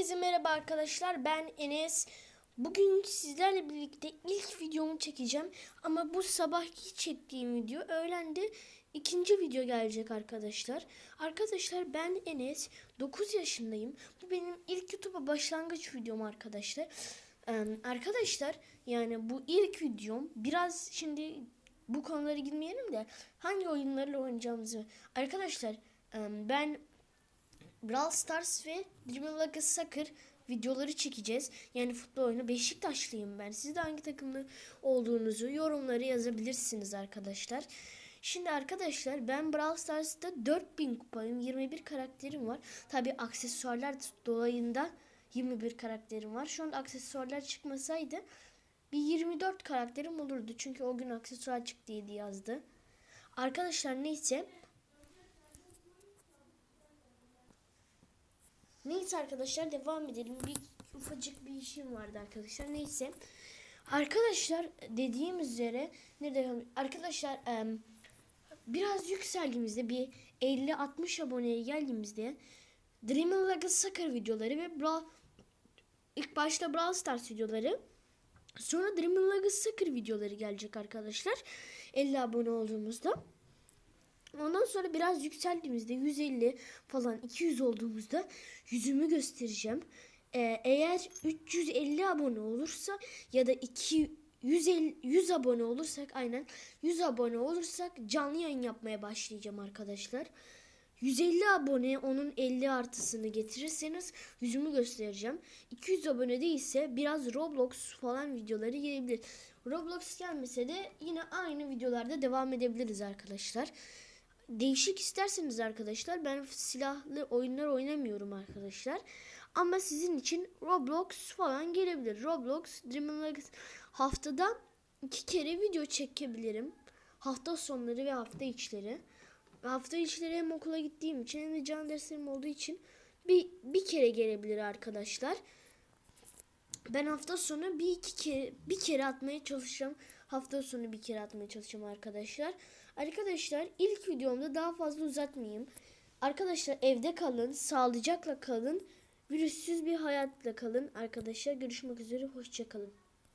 Herkese merhaba arkadaşlar. Ben Enes. Bugün sizlerle birlikte ilk videomu çekeceğim. Ama bu sabahki çektiğim video öğlende ikinci video gelecek arkadaşlar. Arkadaşlar ben Enes. 9 yaşındayım. Bu benim ilk YouTube'a başlangıç videom arkadaşlar. Ee, arkadaşlar yani bu ilk videom biraz şimdi bu konulara girmeyelim de hangi oyunlarla oynayacağımızı. Arkadaşlar ben Brawl Stars ve Dream Like Soccer videoları çekeceğiz. Yani futbol oyunu Beşiktaşlıyım ben. Siz de hangi takımlı olduğunuzu yorumları yazabilirsiniz arkadaşlar. Şimdi arkadaşlar ben Brawl Stars'ta 4000 kupayım. 21 karakterim var. Tabi aksesuarlar dolayında 21 karakterim var. Şu an aksesuarlar çıkmasaydı bir 24 karakterim olurdu. Çünkü o gün aksesuar çıktı diye yazdı. Arkadaşlar neyse Neyse arkadaşlar devam edelim. Bir ufacık bir işim vardı arkadaşlar. Neyse. Arkadaşlar dediğim üzere nerede arkadaşlar biraz yükseldiğimizde bir 50-60 aboneye geldiğimizde Dream a Soccer videoları ve Bra ilk başta Brawl Stars videoları sonra Dream a Soccer videoları gelecek arkadaşlar. 50 abone olduğumuzda. Ondan sonra biraz yükseldiğimizde 150 falan 200 olduğumuzda yüzümü göstereceğim. Ee, eğer 350 abone olursa ya da 2 150, 100 abone olursak aynen 100 abone olursak canlı yayın yapmaya başlayacağım arkadaşlar. 150 abone onun 50 artısını getirirseniz yüzümü göstereceğim. 200 abone değilse biraz Roblox falan videoları gelebilir. Roblox gelmese de yine aynı videolarda devam edebiliriz arkadaşlar değişik isterseniz arkadaşlar ben silahlı oyunlar oynamıyorum arkadaşlar. Ama sizin için Roblox falan gelebilir. Roblox Dream Like haftada iki kere video çekebilirim. Hafta sonları ve hafta içleri. Hafta içleri hem okula gittiğim için hem de can derslerim olduğu için bir, bir kere gelebilir arkadaşlar. Ben hafta sonu bir iki kere bir kere atmaya çalışacağım. Hafta sonu bir kere atmaya çalışacağım arkadaşlar. Arkadaşlar ilk videomda daha fazla uzatmayayım. Arkadaşlar evde kalın, sağlıcakla kalın, virüssüz bir hayatla kalın. Arkadaşlar görüşmek üzere, hoşçakalın.